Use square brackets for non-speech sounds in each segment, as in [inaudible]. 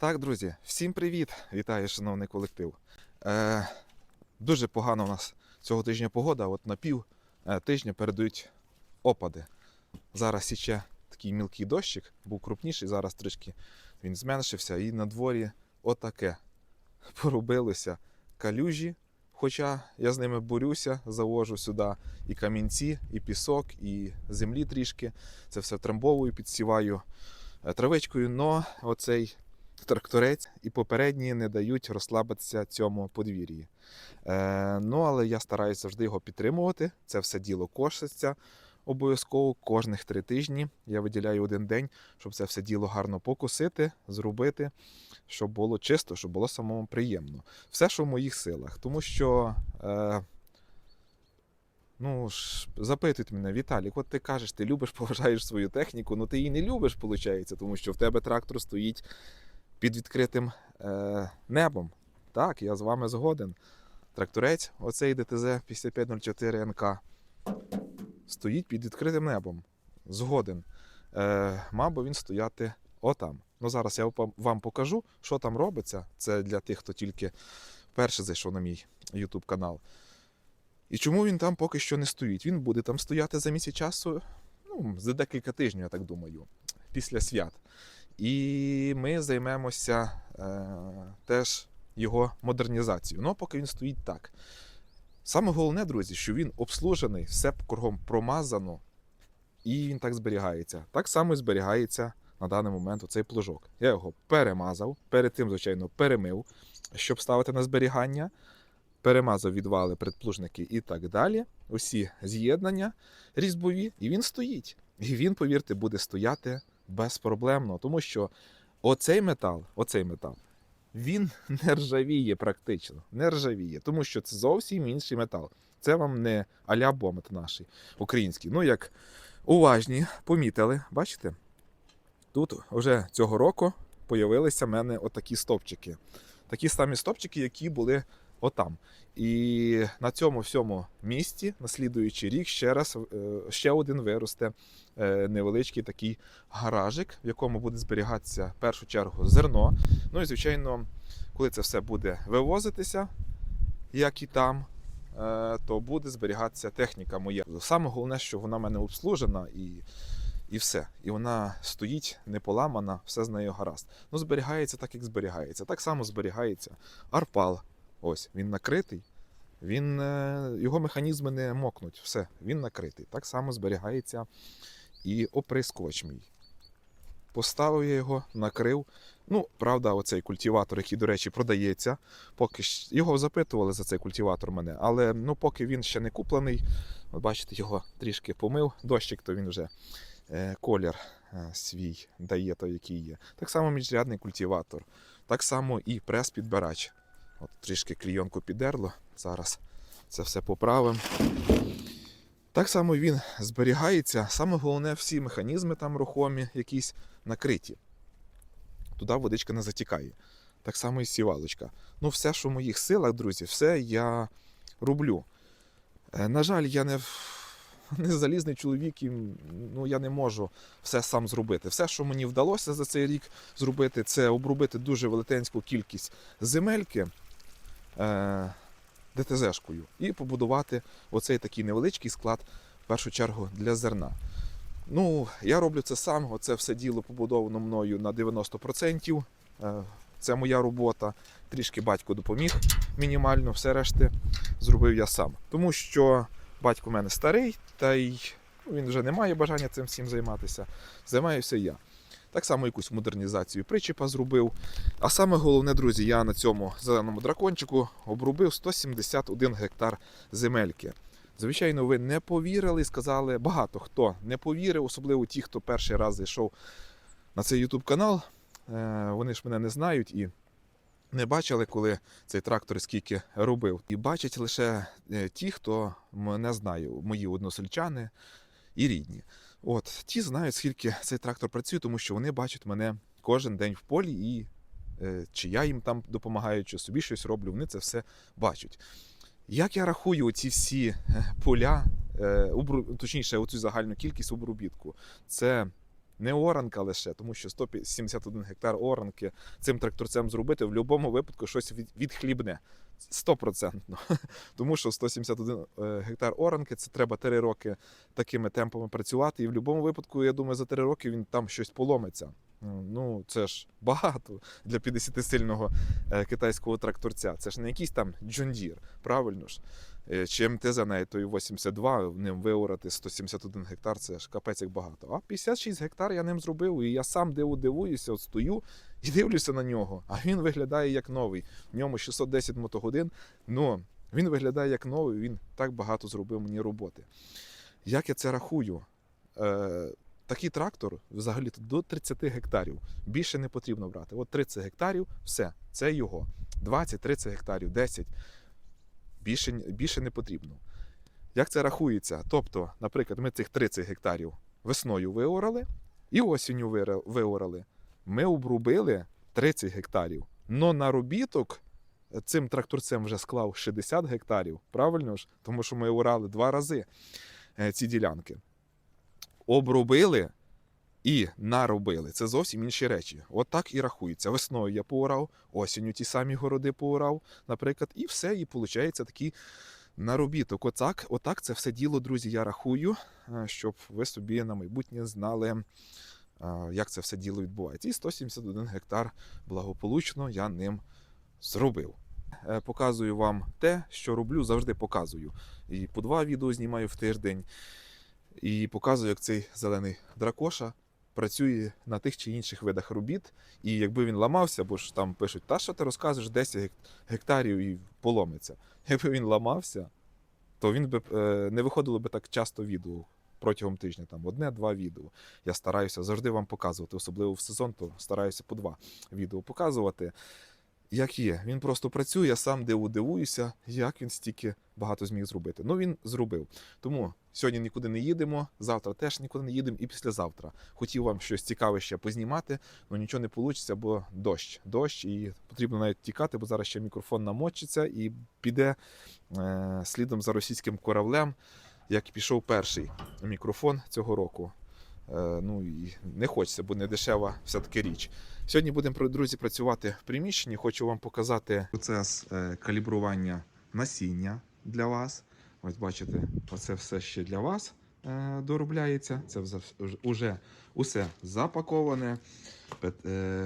Так, друзі, всім привіт! Вітаю, шановний колектив. Е, дуже погана у нас цього тижня погода. От на пів е, тижня передають опади. Зараз ще такий мілкий дощик, був крупніший, зараз трішки він зменшився, і на дворі отаке. Порубилося калюжі. Хоча я з ними борюся, завожу сюди і камінці, і пісок, і землі трішки. Це все трамбовую, підсіваю е, травичкою, но оцей тракторець і попередні не дають розслабитися цьому подвір'ї. Е, ну, але я стараюся завжди його підтримувати. Це все діло кошиться обов'язково кожних три тижні. Я виділяю один день, щоб це все діло гарно покосити, зробити, щоб було чисто, щоб було самому приємно. Все, що в моїх силах. Тому що. Е, Ну ж, запитують мене, Віталік, от ти кажеш, ти любиш, [laughs] поважаєш свою техніку, ну ти її не любиш, виходить, тому що в тебе трактор стоїть під відкритим е, небом. Так, я з вами згоден. Тракторець, оцей ДТЗ 5504 НК, стоїть під відкритим небом. Згоден. Е, мав би він стояти отам. Ну, зараз я вам- покажу, що там робиться. Це для тих, хто тільки вперше зайшов на мій YouTube канал. І чому він там поки що не стоїть? Він буде там стояти за місяць часу, ну, за декілька тижнів, я так думаю, після свят. І ми займемося е, теж його модернізацією. Ну, поки він стоїть так. Саме головне, друзі, що він обслужений, все кругом промазано, і він так зберігається. Так само і зберігається на даний момент оцей плужок. Я його перемазав, перед тим, звичайно, перемив, щоб ставити на зберігання. Перемазав відвали, предплужники і так далі. Усі з'єднання різьбові, і він стоїть. І він, повірте, буде стояти безпроблемно, тому що оцей метал, оцей метал, він [laughs] не ржавіє практично, не ржавіє, тому що це зовсім інший метал. Це вам не аля бомет наш український. Ну, як уважні, помітили, бачите? Тут вже цього року появилися в мене отакі стопчики. Такі самі стопчики, які були отам. І на цьому всьому місці, на слідуючий рік, ще раз е, ще один виросте е, невеличкий такий гаражик, в якому буде зберігатися в першу чергу зерно. Ну і звичайно, коли це все буде вивозитися, як і там, е, то буде зберігатися техніка моя. Саме головне, що вона в мене обслужена і, і все. І вона стоїть не поламана, все з нею гаразд. Ну, зберігається так, як зберігається. Так само зберігається арпал. Ось він накритий. Він, е, його механізми не мокнуть. Все, він накритий. Так само зберігається і оприскувач мій. Поставив я його, накрив. Ну, правда, оцей культиватор, який, до речі, продається. Поки його запитували за цей культиватор мене, але ну, поки він ще не куплений, ви бачите, його трішки помив. Дощик, то він вже е, колір е, свій дає той, який є. Так само міжрядний культиватор, так само і прес-підбирач. От трішки клійонку підерло. Зараз це все поправимо. Так само він зберігається. Саме головне, всі механізми там рухомі, якісь накриті. Туди водичка не затікає. Так само і сівалочка. Ну, все, що в моїх силах, друзі, все я роблю. Е, На жаль, я не, [laughs] не залізний чоловік, і ну, я не можу все сам зробити. Все, що мені вдалося за цей рік зробити, це обробити дуже велетенську кількість земельки ДТЗ-шкою і побудувати оцей такий невеличкий склад, в першу чергу, для зерна. Ну, я роблю це сам, оце все діло побудовано мною на 90%. Е, Це моя робота. Трішки батько допоміг мінімально, все решти зробив я сам. Тому що батько в мене старий, та й ну, він вже не має бажання цим всім займатися. Займаюся я. Так само якусь модернізацію причіпа зробив. А саме головне, друзі, я на цьому зеленому дракончику обробив 171 гектар земельки. Звичайно, ви не повірили, сказали багато хто не повірив, особливо ті, хто перший раз зайшов на цей YouTube канал. Е, Вони ж мене не знають і не бачили, коли цей трактор скільки робив. І бачать лише е, ті, хто мене знає, мої односельчани і рідні. От ті знають, скільки цей трактор працює, тому що вони бачать мене кожен день в полі, і е, чи я їм там допомагаю, чи собі щось роблю, вони це все бачать. Як я рахую ці всі е, поля, е, обру- точніше, оцю загальну кількість обробітку, це не оранка лише, тому що 171 гектар оранки цим тракторцем зробити в будь-якому випадку щось від, відхлібне. Стопроцентно. [laughs] Тому що 171 е, гектар оранки це треба 3 роки такими темпами працювати. І в будь-якому випадку, я думаю, за 3 роки він там щось поломиться. Ну, це ж багато для 50-сильного е, китайського тракторця. Це ж не якийсь там Deere, правильно ж? Е, Чи МТЗ навіть той 82, ним виорати 171 гектар, це ж капець як багато. А 56 гектар я ним зробив, і я сам диву дивуюся, от стою і дивлюся на нього. А він виглядає як новий. В ньому 610 мотогодин. Ну, він виглядає як новий, він так багато зробив мені роботи. Як я це рахую? Е, такий трактор взагалі до 30 гектарів. Більше не потрібно брати. От 30 гектарів, все, це його. 20-30 гектарів, 10. Більше, більше не потрібно. Як це рахується? Тобто, наприклад, ми цих 30 гектарів весною виорали і осінню виорали. Ми обрубили 30 гектарів. Но наробіток цим тракторцем вже склав 60 гектарів. Правильно ж? Тому що ми орали два рази е, ці ділянки. Обробили і наробили. Це зовсім інші речі. От і рахується. Весною я поорав, осінню ті самі городи поорав, наприклад, і все, і виходить такий наробіток. Отак, отак це все діло, друзі, я рахую, е, щоб ви собі на майбутнє знали, е, як це все діло відбувається. І 171 гектар благополучно я ним зробив. Е, Показую вам те, що роблю, завжди показую. І по два відео знімаю в тиждень. І показую, як цей зелений дракоша працює на тих чи інших видах робіт. І якби він ламався, бо ж там пишуть, та що ти розказуєш 10 гек- гектарів і поломиться. [laughs] Якби він ламався, то він би е, не виходило би так часто відео протягом тижня, там одне-два відео. Я стараюся завжди вам показувати, особливо в сезон, то стараюся по два відео показувати. Як є, він просто працює, я сам диву дивуюся, як він стільки багато зміг зробити. Ну він зробив. Тому сьогодні нікуди не їдемо, завтра теж нікуди не їдемо, і післязавтра. Хотів вам щось цікаве ще познімати, але нічого не вийде, бо дощ. Дощ, і потрібно навіть тікати, бо зараз ще мікрофон намочиться і піде е, слідом за російським кораблем, як пішов перший мікрофон цього року. Е, ну і не хочеться, бо не дешева все-таки річ. Сьогодні будемо, друзі, працювати в приміщенні. Хочу вам показати процес е, калібрування насіння для вас. Ось бачите, оце все ще для вас е, доробляється. Це вже, усе запаковане.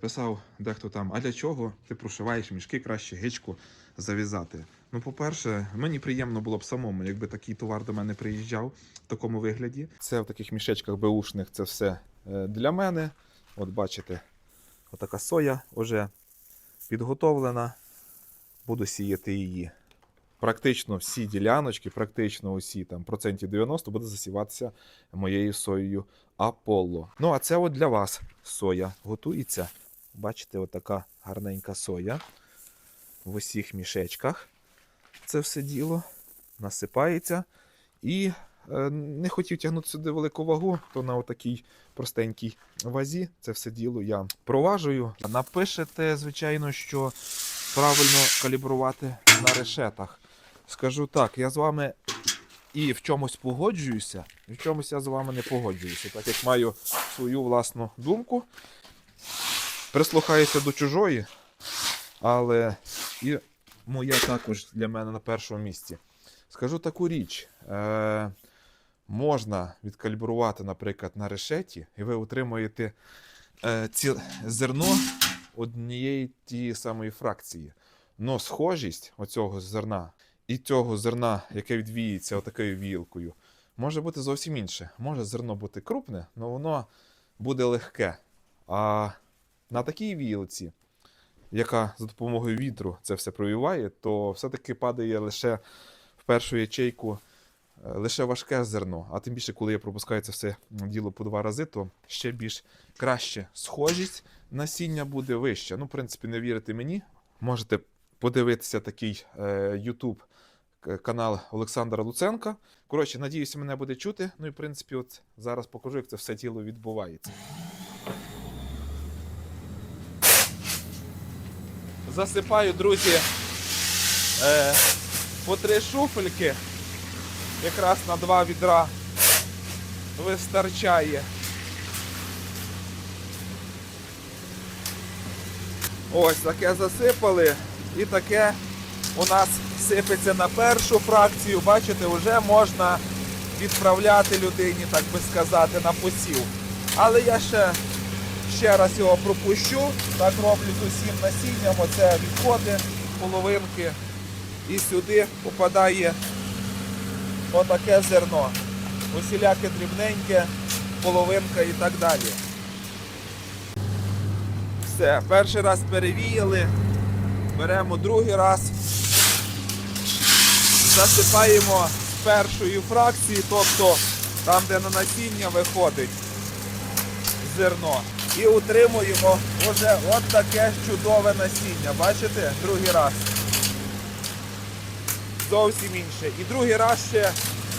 Писав дехто там, а для чого ти прошиваєш мішки, краще гичку зав'язати. Ну, по-перше, мені приємно було б самому, якби такий товар до мене приїжджав в такому вигляді. Це в таких мішечках беушних це все е, для мене. От бачите, отака соя вже підготовлена. Буду сіяти її. Практично всі діляночки, практично усі там процентів 90 буде засіватися моєю соєю Аполло. Ну, а це от для вас соя готується. Бачите, отака гарненька соя в усіх мішечках. Це все діло насипається. І е, не хотів тягнути сюди велику вагу, то на отакій простенькій вазі це все діло я проважую. Напишете, звичайно, що правильно калібрувати на решетах. Скажу так, я з вами і в чомусь погоджуюся, і в чомусь я з вами не погоджуюся, так як маю свою власну думку. Прислухаюся до чужої, але і моя також для мене на першому місці. Скажу таку річ. Е, можна відкалібрувати, наприклад, на решеті, і ви отримуєте е, ці, зерно однієї тієї самої фракції. Но схожість оцього зерна і цього зерна, яке відвіється отакою вілкою, може бути зовсім інше. Може зерно бути крупне, але воно буде легке. А на такій вілці, яка за допомогою вітру це все провіває, то все-таки падає лише в першу ячейку е, лише важке зерно. А тим більше, коли я пропускаю це все діло по два рази, то ще більш краще схожість насіння буде вища. Ну, в принципі, не вірите мені. Можете подивитися такий е, YouTube канал Олександра Луценка. Коротше, надіюся, мене буде чути. Ну і в принципі, от зараз покажу, як це все діло відбувається. засипаю, друзі, е, по три шуфельки. Якраз на два відра вистачає. Ось таке засипали і таке у нас сипеться на першу фракцію. Бачите, вже можна відправляти людині, так би сказати, на посів. Але я ще ще раз його пропущу. Так роблю з усім насінням. Оце відходи, половинки. І сюди попадає отаке зерно. Усіляке дрібненьке, половинка і так далі. Все, перший раз перевіяли. Беремо другий раз. Засипаємо з першої фракції, тобто там, де на насіння виходить зерно. І утримуємо вже от таке чудове насіння. Бачите? Другий раз. Зовсім інше. І другий раз ще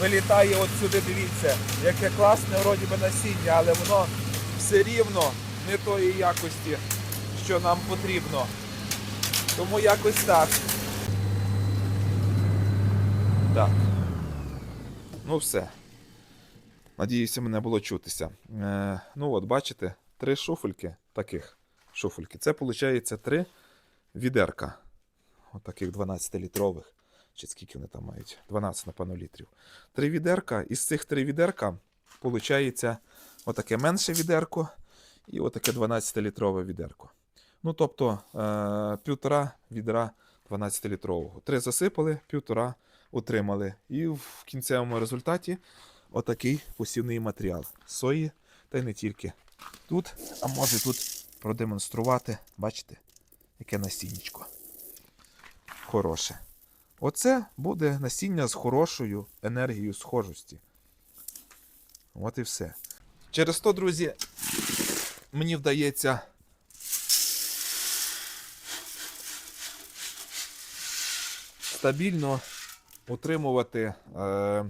вилітає от сюди, дивіться, яке класне вроді би насіння, але воно все рівно не тої якості, що нам потрібно. Тому якось так. Так. Ну все. Надіюся, мене було чутися. Е, ну от, бачите, три шуфельки таких шуфельки. Це виходить три відерка. От 12-літрових. Чи скільки вони там мають? 12, напевно, літрів. Три відерка. Із цих три відерка виходить отаке менше відерко і отаке 12-літрове відерко. Ну, тобто е, півтора відра 12-літрового. Три засипали, півтора утримали. І в кінцевому результаті отакий посівний матеріал сої, та й не тільки. Тут, а може тут продемонструвати, бачите, яке насіннячко. Хороше. Оце буде насіння з хорошою енергією схожості. От і все. Через то, друзі, мені вдається стабільно утримувати е,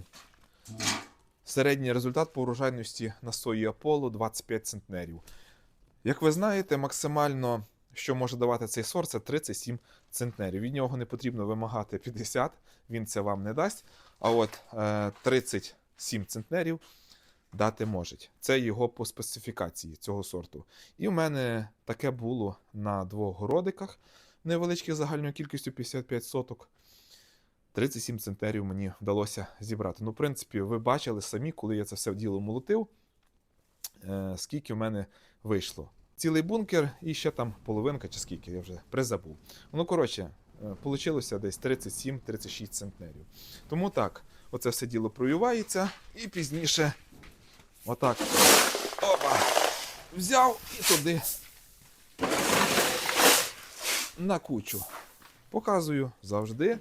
середній результат по урожайності на сої Аполло 25 центнерів. Як ви знаєте, максимально, що може давати цей сорт, це 37 центнерів. Від нього не потрібно вимагати 50, він це вам не дасть. А от е, 37 центнерів дати може. Це його по специфікації цього сорту. І в мене таке було на двох городиках невеличких загальною кількістю 55 соток. 37 центнерів мені вдалося зібрати. Ну, в принципі, ви бачили самі, коли я це все діло молотив, е, скільки в мене вийшло. Цілий бункер і ще там половинка, чи скільки, я вже призабув. Ну, коротше, вийшло десь 37-36 центнерів. Тому так, оце все діло проювається, і пізніше, отак, опа, взяв і туди на кучу. Показую завжди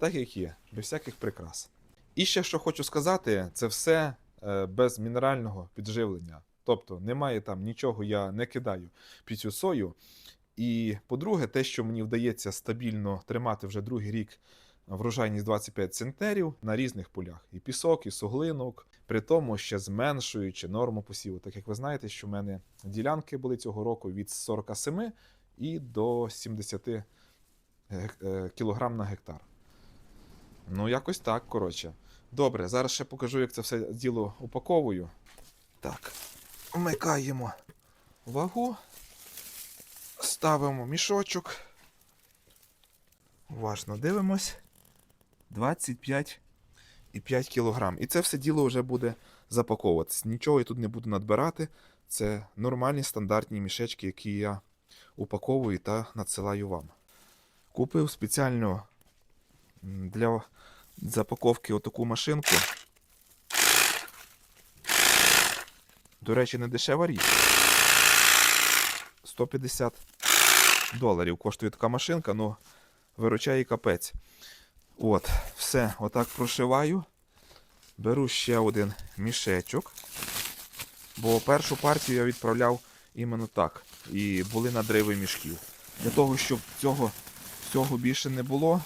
так як є, без всяких прикрас. І ще що хочу сказати, це все е, без мінерального підживлення. Тобто немає там нічого, я не кидаю під цю сою. І по-друге, те, що мені вдається стабільно тримати вже другий рік врожайність 25 центнерів на різних полях. І пісок, і суглинок, при тому ще зменшуючи норму посіву. Так як ви знаєте, що в мене ділянки були цього року від 47 і до 70 е, кілограм на гектар. Ну, якось так, коротше. Добре, зараз ще покажу, як це все діло упаковую. Так, вмикаємо вагу, ставимо мішочок. Уважно дивимось. 25,5 кг. І це все діло вже буде запаковуватись. Нічого я тут не буду надбирати. Це нормальні стандартні мішечки, які я упаковую та надсилаю вам. Купив спеціально для запаковки отаку машинку. До речі, не дешева річ. 150 доларів коштує така машинка, ну виручає капець. От, все, отак прошиваю. Беру ще один мішечок. Бо першу партію я відправляв іменно так. І були надриви мішків. Для того, щоб цього всього більше не було,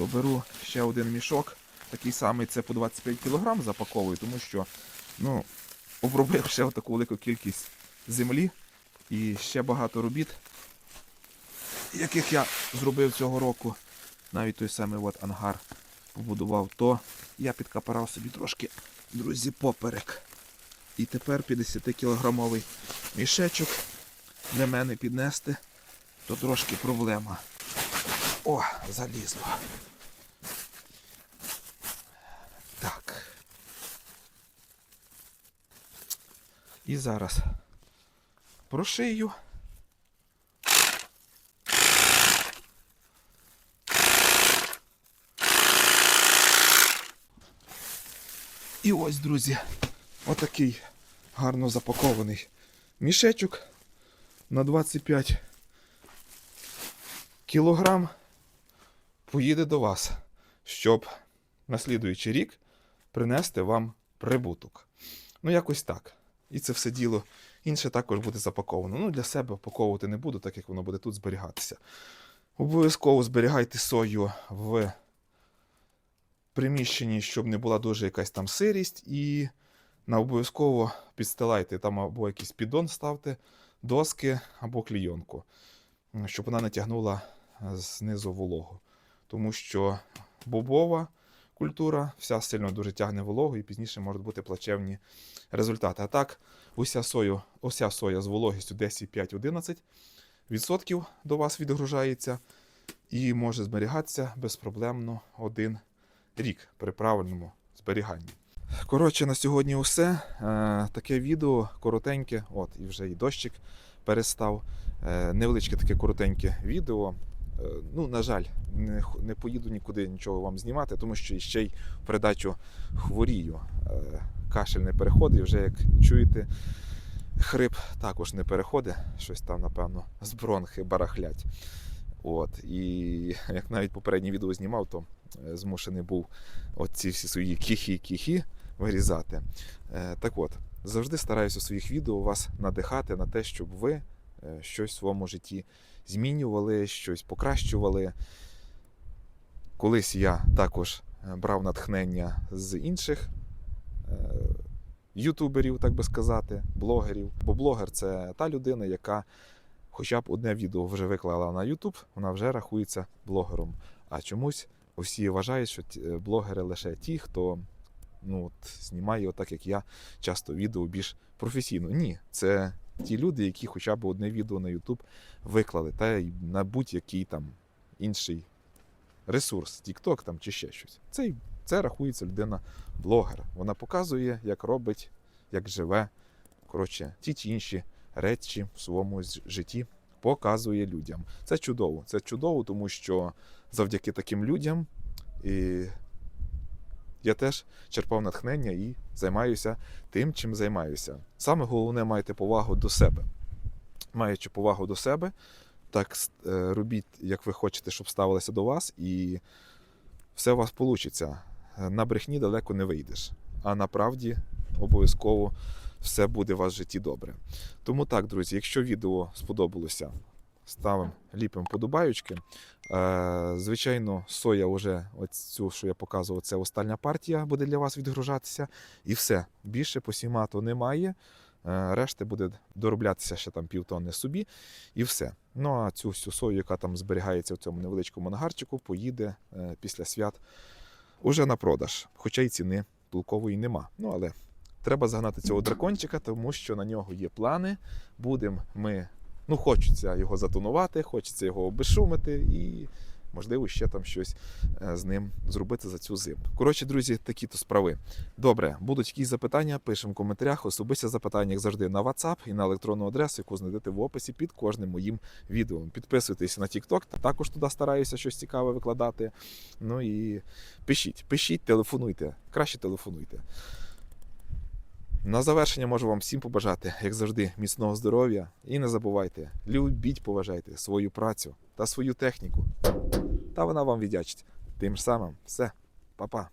то беру ще один мішок. Такий самий це по 25 кг запаковую, тому що ну, обробив ще таку велику кількість землі і ще багато робіт, яких я зробив цього року. Навіть той самий от ангар побудував, то я підкапарав собі трошки, друзі, поперек. І тепер 50 кілограмовий мішечок для мене піднести то трошки проблема. О, залізло. Так. І зараз прошию. І ось, друзі, отакий гарно запакований мішечок на 25 кілограм поїде до вас, щоб на слідуючий рік принести вам прибуток. Ну, якось так. І це все діло інше також буде запаковано. Ну, для себе упаковувати не буду, так як воно буде тут зберігатися. Обов'язково зберігайте сою в приміщенні, щоб не була дуже якась там сирість, і на обов'язково підстилайте там або якийсь піддон ставте, доски або клійонку, щоб вона не тягнула знизу вологу. Тому що бобова культура вся сильно дуже тягне вологу і пізніше можуть бути плачевні результати. А так, уся, сою, уся соя з вологістю 10,5-11% до вас відгружається і може зберігатися безпроблемно один рік при правильному зберіганні. Коротше, на сьогодні все. Е, таке відео коротеньке, от, і вже і дощик перестав. Е, невеличке таке коротеньке відео. Е, ну, на жаль, не, не поїду нікуди нічого вам знімати, тому що ще й передачу хворію. Е, кашель не переходить, вже як чуєте, хрип також не переходить. Щось там, напевно, з бронхи барахлять. От, і [laughs] як навіть попереднє відео знімав, то е, змушений був оці всі свої кіхі-кіхі вирізати. Так от, завжди стараюся у своїх відео вас надихати на те, щоб ви щось в своєму житті змінювали, щось покращували. Колись я також е, брав натхнення з інших е, ютуберів, так би сказати, блогерів. Бо блогер це та людина, яка хоча б одне відео вже виклала на Ютуб, вона вже рахується блогером. А чомусь усі вважають, що е, блогери лише ті, хто ну, от, знімає, отак як я, часто відео більш професійно. Ні, це ті люди, які хоча б одне відео на Ютуб виклали, та й на будь-який там інший ресурс, TikTok там чи ще щось. Це, це рахується людина блогер. Вона показує, як робить, як живе. Коротше, ті чи інші речі в своєму житті показує людям. Це чудово. Це чудово, тому що завдяки таким людям і я теж черпав натхнення і займаюся тим, чим займаюся. Саме головне майте повагу до себе. Маючи повагу до себе, так е, робіть, як ви хочете, щоб ставилися до вас, і все у вас вийде. На брехні далеко не вийдеш, а на правді обов'язково все буде у вас в житті добре. Тому так, друзі, якщо відео сподобалося, ставимо ліпимо подобаючки. Е, звичайно, соя вже оцю, що я показував, це остання партія буде для вас відгружатися. І все. Більше посімату немає. Е, решти буде дороблятися ще там півтонни собі, і все. Ну а цю всю сою, яка там зберігається в цьому невеличкому ангарчику, поїде е, після свят уже на продаж. Хоча й ціни толкової нема. Ну але треба загнати цього дракончика, тому що на нього є плани. Будемо ми. Ну, хочеться його затонувати, хочеться його обешумити і, можливо, ще там щось е, з ним зробити за цю зиму. Коротше, друзі, такі то справи. Добре, будуть якісь запитання, пишемо в коментарях. Особисті запитання, як завжди, на WhatsApp і на електронну адресу, яку знайдете в описі під кожним моїм відео. Підписуйтесь на TikTok, також туди стараюся щось цікаве викладати. Ну і пишіть, пишіть, телефонуйте. Краще телефонуйте. На завершення можу вам всім побажати, як завжди, міцного здоров'я. І не забувайте, любіть, поважайте свою працю та свою техніку. Та вона вам віддячить. Тим самим, все, па-па.